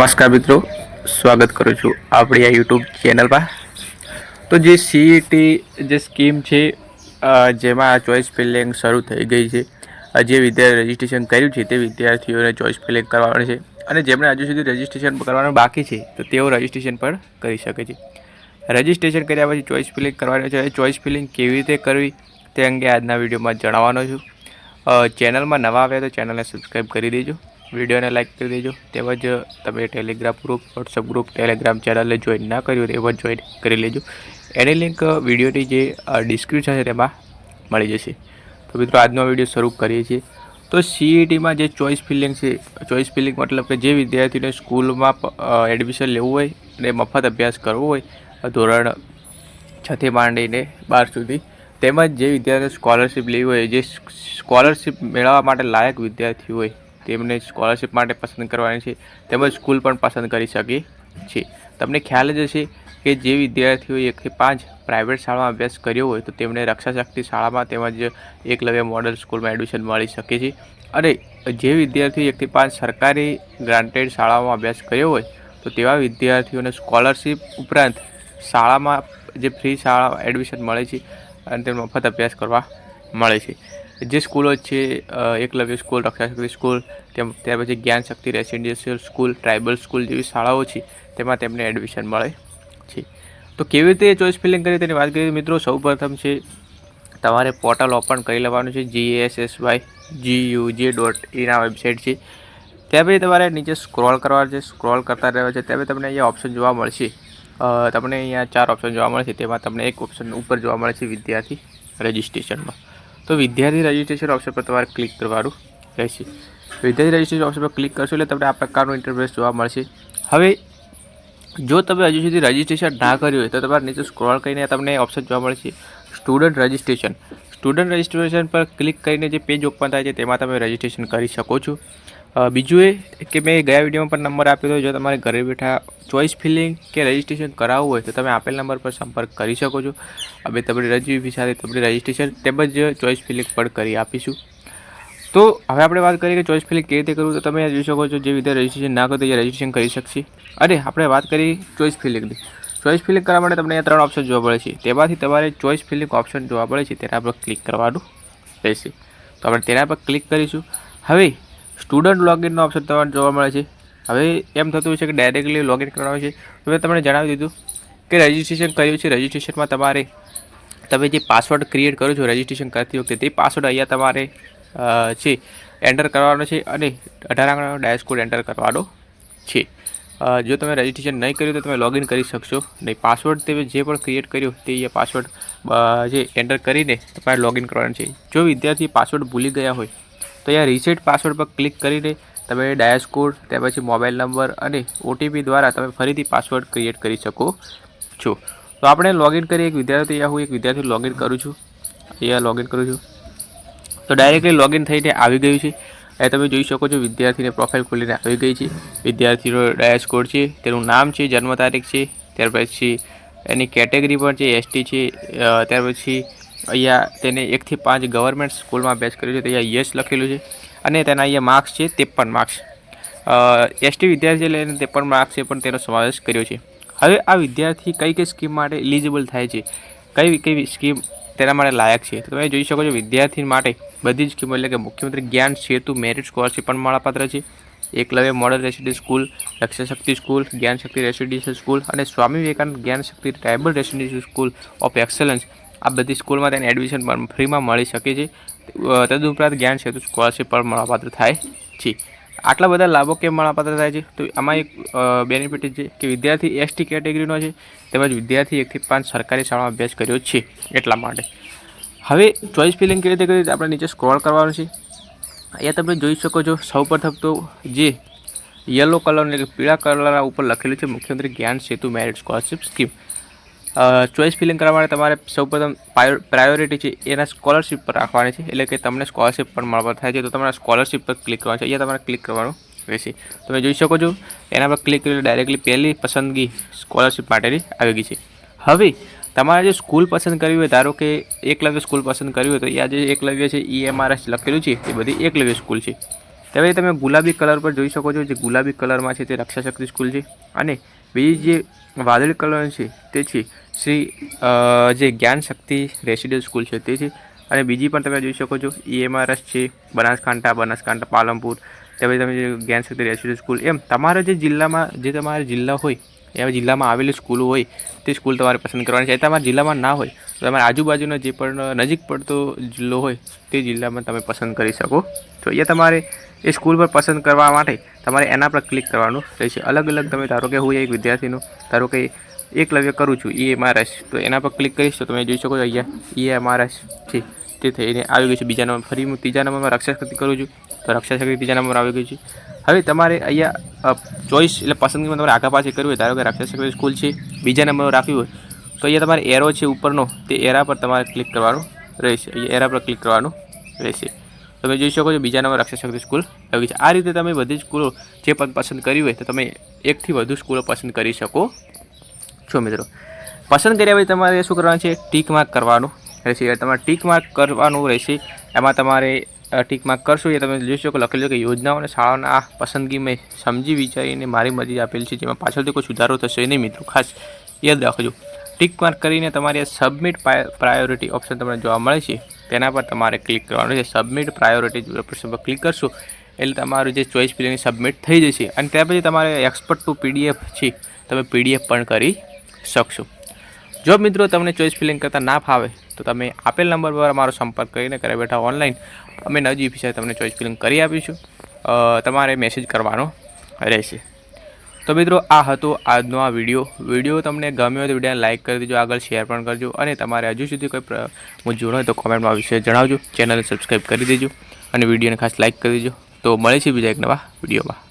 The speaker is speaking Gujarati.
નમસ્કાર મિત્રો, સ્વાગત કરું છું આપણી આ યુટ્યુબ ચેનલમાં તો જે સીઈટી જે સ્કીમ છે જેમાં ચોઇસ ફિલિંગ શરૂ થઈ ગઈ છે જે વિદ્યાર્થી રજિસ્ટ્રેશન કર્યું છે, તે વિદ્યાર્થીઓને ચોઈસ ફિલિંગ કરવાનું છે અને જેમણે હજુ સુધી રજિસ્ટ્રેશન કરવાનું બાકી છે, તો તેઓ રજિસ્ટ્રેશન પણ કરી શકે છે. રજિસ્ટ્રેશન કર્યા પછી ચોઇસ ફિલિંગ કરવાનું છે ચોઇસ ફિલિંગ કેવી રીતે કરવી, તે અંગે આજના વિડીયોમાં જણાવવાનો છું. ચેનલમાં નવા આવ્યા તો ચેનલને સબસ્ક્રાઈબ કરી દેજો. વિડીયોને લાઇક કરી દેજો. તેમજ તમે Telegram group WhatsApp group Telegram ચેનલને જોઈન ના કર્યું એ પણ જોઈન કરી લેજો. એની લિંક વિડીયોની જે ડિસ્ક્રિપ્શન છે તેમાં મળી જશે. તો મિત્રો, આજનો વીડિયો શરૂ કરીએ છીએ. તો સીઈટીમાં જે ચોઇસ ફિલિંગ છે ચોઇસ ફિલિંગ મતલબ કે જે વિદ્યાર્થીને સ્કૂલમાં એડમિશન લેવું હોય અને મફત અભ્યાસ કરવો હોય ધોરણ છથી માંડીને બાર સુધી, તેમજ જે વિદ્યાર્થીઓ સ્કોલરશિપ લેવી હોય, જે સ્કોલરશિપ મેળવવા માટે લાયક વિદ્યાર્થી હોય તેમને સ્કોલરશિપ માટે પસંદ કરવાની છે, તેમજ સ્કૂલ પણ પસંદ કરી શકે છે. તમને ખ્યાલ જ હશે કે જે વિદ્યાર્થીઓએ એકથી પાંચ પ્રાઇવેટ શાળામાં અભ્યાસ કર્યો હોય તો તેમને રક્ષાશક્તિ શાળામાં તેમજ એકલવ્ય મોડલ સ્કૂલમાં એડમિશન મળી શકે છે. અને જે વિદ્યાર્થીઓ એકથી પાંચ સરકારી ગ્રાન્ટેડ શાળાઓમાં અભ્યાસ કર્યો હોય તો તેવા વિદ્યાર્થીઓને સ્કોલરશિપ ઉપરાંત શાળામાં જે ફ્રી શાળા એડમિશન મળે છે અને તેનો મફત અભ્યાસ કરવા મળે છે. જે સ્કૂલો છે એકલવ્ય સ્કૂલ, રક્ષાશક્તિ સ્કૂલ, તેમ, ત્યાર પછી Gyan Shakti residential school, tribal school જેવી શાળાઓ છે, તેમાં તેમને એડમિશન મળે છે. તો કેવી રીતે ચોઇસ ફિલિંગ કરી તેની વાત કરીએ મિત્રો, સૌપ્રથમ છે, તમારે પોર્ટલ ઓપન કરી લેવાનું છે G S S Y G U GUJ dot in website છે. ત્યાં પછી તમારે નીચે સ્ક્રોલ કરવાનું છે સ્ક્રોલ કરતા રહેવા છે ત્યાં પછી તમને અહીંયા ઓપ્શન જોવા મળશે. તમને અહીંયા ચાર ઓપ્શન જોવા મળશે, તેમાં તમને એક ઓપ્શન ઉપર જોવા મળે છે વિદ્યાર્થી રજિસ્ટ્રેશનમાં તો વિદ્યાર્થી રજિસ્ટ્રેશન ઓપ્શન પર તમારે ક્લિક કરવાનું રહેશે. વિદ્યાર્થી રજિસ્ટ્રેશન ઓપ્શન પર ક્લિક કરશો એટલે તમને આ પ્રકારનું ઇન્ટરફેસ જોવા મળશે. હવે, જો તમે હજુ સુધી રજિસ્ટ્રેશન ના કર્યું હોય તો તમારે નીચે સ્ક્રોલ કરીને તમને ઓપ્શન જોવા મળશે. સ્ટુડન્ટ રજિસ્ટ્રેશન સ્ટુડન્ટ રજિસ્ટ્રેશન પર ક્લિક કરીને જે પેજ ઓપન થાય છે તેમાં તમે રજિસ્ટ્રેશન કરી શકો છો. બીજું એ કે મેં ગયા વિડીયોમાં પણ નંબર આપ્યો હતો જો તમારે ઘરે બેઠા ચોઇસ ફિલિંગ કે રજિસ્ટ્રેશન કરાવવું હોય તો તમે આપેલ નંબર પર સંપર્ક કરી શકો છો. અમે તમને રજી ફી સાથે તમને રજિસ્ટ્રેશન તેમજ ચોઇસ ફિલિંગ પણ કરી આપીશું. તો હવે આપણે વાત કરીએ કે ચોઇસ ફિલિંગ કેવી રીતે કરવું તો તમે જોઈ શકો છો જે રીતે રજિસ્ટ્રેશન ના તો એ રજિસ્ટ્રેશન કરી શકશે. અને આપણે વાત કરી ચોઇસ ફિલિંગની ચોઇસ ફિલિંગ કરવા માટે તમને અહીંયા ત્રણ ઓપ્શન જોવા મળે છે. તેમાંથી તમારે ચોઇસ ફિલિંગ ઓપ્શન જોવા મળે છે તેના પર ક્લિક કરવાનું રહેશે. તો આપણે તેના પર ક્લિક કરીશું. હવે સ્ટુડન્ટ લોગિનનો ઓપ્શન તમને જોવા મળે છે. હવે એમ થતું હોય છે કે ડાયરેક્ટલી લોગિન કરવાનું છે. તો મેં તમને જણાવી દીધું કે રજિસ્ટ્રેશન કર્યું છે. રજિસ્ટ્રેશનમાં તમારે તમે જે પાસવર્ડ ક્રિએટ કરો છો રજિસ્ટ્રેશન કરતી વખતે તે પાસવર્ડ અહીંયા તમારે છે એન્ટર કરવાનો છે અને અઢાર આંકડાનો ડાયસ્કોડ એન્ટર કરવાનો છે. જો તમે રજિસ્ટ્રેશન નહીં કર્યું તો તમે લોગિન કરી શકશો. નહીં પાસવર્ડ તમે જે પણ ક્રિએટ કર્યો તે એ પાસવર્ડ જે એન્ટર કરીને તમારે લોગિન કરવાનું છે. જો વિદ્યાર્થી પાસવર્ડ ભૂલી ગયા હોય તો અહીંયા રીસેટ પાસવર્ડ પર ક્લિક કરીને તમે ડાયસ્કોડ ત્યાર પછી મોબાઈલ નંબર અને ઓટીપી દ્વારા તમે ફરીથી પાસવર્ડ ક્રિએટ કરી શકો છો. તો આપણે લોગિન કરીએ એક વિદ્યાર્થી, અહીંયા હું એક વિદ્યાર્થી લોગિન કરું છું. અહીંયા લોગિન કરું છું. તો ડાયરેક્ટલી લોગિન થઈને આવી ગયું છે. એ તમે જોઈ શકો છો વિદ્યાર્થીને પ્રોફાઇલ ખોલીને આવી ગઈ છે. વિદ્યાર્થીનો ડેશકોડ છે, તેનું નામ છે, જન્મ તારીખ છે, ત્યાર પછી એની કેટેગરી પણ છે એસટી છે ત્યાર પછી અહીંયા તેને એકથી પાંચ ગવર્મેન્ટ સ્કૂલમાં અભ્યાસ કર્યો છે, તો અહીંયા યસ લખેલું છે અને તેના અહીંયા માર્ક્સ છે, ત્રેપન માર્ક્સ એસટી વિદ્યાર્થી લઈને ત્રેપન માર્ક્સ છે, પણ તેનો સમાવેશ કર્યો છે. હવે આ વિદ્યાર્થી કઈ કઈ સ્કીમ માટે એલિજિબલ થાય છે? કઈ કઈ સ્કીમ તેના માટે લાયક છે? તો તમે જોઈ શકો છો, વિદ્યાર્થી માટે બધી જ સ્કીમો એટલે કે મુખ્યમંત્રી જ્ઞાન સેતુ મેરિટ સ્કોલરશીપ પણ મળાપાત્ર છે. Eklavya model residence school Lakshyashakti school Gyanshakti residential school અને Swami Vivekananda Gyan Shakti tribal residential school of excellence આ બધી સ્કૂલમાં તેને એડમિશન પણ ફ્રીમાં મળી શકે છે. તદુપરાંત જ્ઞાન સેતુ સ્કોલરશીપ પણ મળવાપાત્ર થાય છે. આટલા બધા લાભો કેમ મળવાપાત્ર થાય છે? તો આમાં એક બેનિફિટ છે કે વિદ્યાર્થી એસટી કેટેગરીનો છે, તેમજ વિદ્યાર્થી એકથી પાંચ સરકારી શાળામાં અભ્યાસ કર્યો છે, એટલા માટે. હવે ચોઇસ ફિલિંગ કેવી રીતે કરી આપણે નીચે સ્ક્રોલ કરવાનું છે. અહીંયા તમે જોઈ શકો છો સૌ પ્રથમ તો જે યલો કલર એટલે પીળા કલર ઉપર લખેલું છે મુખ્યમંત્રી Gyan Setu merit scholarship scheme choice filling કરવા માટે તમારે સૌપ્રથમ પ્રાયોરિટી છે એના સ્કોલરશિપ પર રાખવાની છે. એટલે કે તમને સ્કોલરશિપ પણ મળવા થાય છે. તો તમારે સ્કોલરશિપ પર ક્લિક કરવાનું છે. અહીંયા તમારે ક્લિક કરવાનું રહેશે. તમે જોઈ શકો છો, એના પર ક્લિક કરીને ડાયરેક્ટલી પહેલી પસંદગી સ્કોલરશિપ માટેની આવી ગઈ છે. હવે, તમારે જે સ્કૂલ પસંદ કરવી હોય, ધારો કે એકલવ્ય સ્કૂલ પસંદ કરવી હોય, તો આ જે એકલવ્ય છે ઈએમઆરએસ લખેલું છે, એ બધી એકલવ્ય સ્કૂલ છે. ત્યારે તમે ગુલાબી કલર પર જોઈ શકો છો, જે ગુલાબી કલરમાં છે તે રક્ષા શક્તિ સ્કૂલ છે. અને બીજી જે વાદળી કલર છે તે છે શ્રી જે જ્ઞાન શક્તિ રેસિડેન્સ સ્કૂલ છે તે છે અને બીજી પણ તમે જોઈ શકો છો ઈએમઆરએસ છે, બનાસકાંઠા બનાસકાંઠા, પાલનપુર, તે પછી તમે જે જ્ઞાન શક્તિ રેસિડેન્સ સ્કૂલ, એમ તમારા જે જિલ્લામાં, જે તમારા જિલ્લા હોય એવા જિલ્લામાં આવેલી સ્કૂલો હોય, તે સ્કૂલ તમારે પસંદ કરવાની છે. તમારા જિલ્લામાં ના હોય, તો તમારા આજુબાજુનો જે પણ નજીક પડતો જિલ્લો હોય, તે જિલ્લામાં તમે પસંદ કરી શકો. તો એ તમારે એ સ્કૂલ પર પસંદ કરવા માટે તમારે એના પર ક્લિક કરવાનું રહેશે. અલગ અલગ તમે ધારો કે હું એક વિદ્યાર્થીનું, ધારો કે એકલવ્ય કરું છું ઈએમઆરએસ તો એના પર ક્લિક કરીશ તો તમે જોઈ શકો છો અહીંયા ઈએમઆરએસ છે, તે થઈને આવી ગયું છે. બીજા નંબર, ફરી હું ત્રીજા નંબરમાં રક્ષાશક્તિ કરું છું, તો રક્ષાશક્તિ ત્રીજા નંબર આવી ગયું છે. હવે તમારે અહીંયા ચોઈસ એટલે પસંદગીમાં તમારે આગા પાછી કરવી હોય, ધારો કે રક્ષાશક્તિ સ્કૂલ છે, બીજા નંબર રાખવી હોય, તો અહીંયા તમારે એરો છે ઉપરનો, તે એરા પર તમારે ક્લિક કરવાનું રહેશે. અહીંયા એરા પર ક્લિક કરવાનું રહેશે. તમે જોઈ શકો છો બીજા નંબર રક્ષાશક્તિ સ્કૂલ આવી છે. આ રીતે તમે બધી સ્કૂલો જે પણ પસંદ કરી હોય, તો તમે એકથી વધુ સ્કૂલો પસંદ કરી શકો છો મિત્રો? પસંદ કર્યા પછી તમારે શું કરવાનું છે? ટીક માર્ક કરવાનું રહેશે. તમારે ટીક માર્ક કરવાનું રહેશે. એમાં તમારે ટીક માર્ક કરશો એ તમે જોઈ શકો. લખેલું કે યોજનાઓ અને શાળાના આ પસંદગી મેં સમજી વિચારીને મારી મરજી આપેલી છે, જેમાં પાછળથી કોઈ સુધારો થશે નહીં મિત્રો. ખાસ યાદ રાખજો. ટીક માર્ક કરીને તમારે સબમિટ પ્રાયોરિટી ઓપ્શન તમને જોવા મળે છે. તેના પર તમારે ક્લિક કરવાનું છે. સબમિટ પ્રાયોરિટી ઓપ્શન પર ક્લિક કરશો, એટલે તમારું જે ચોઈસ ફિલિંગ સબમિટ થઈ જશે. અને ત્યાર પછી તમારે એક્સપર્ટ ટુ પીડીએફ છે. તમે પીડીએફ પણ કરી શકશો. જો મિત્રો તમને ચોઈસ ફિલિંગ કરતાં ના ફાવે, તો તમે આપેલ નંબર પર અમારો સંપર્ક કરીને ઘરે બેઠા ઓનલાઈન અમે નજીક વિશે તમને ચોઈસ ફિલિંગ કરી આપીશું. તમારે મેસેજ કરવાનો રહેશે. તો મિત્રો, આ હતો આજનો આ વીડિયો. વીડિયો તમને ગમ્યો હોય તો વિડીયોને લાઇક કરી દેજો, આગળ શેર પણ કરજો અને તમારે હજુ સુધી કોઈ મૂંઝવણ હોય તો કોમેન્ટમાં વિશે જણાવજો. ચેનલને સબસ્ક્રાઈબ કરી દેજો અને વિડીયોને ખાસ લાઇક કરી દેજો. તો મળે છે બીજા એક નવા વિડીયોમાં.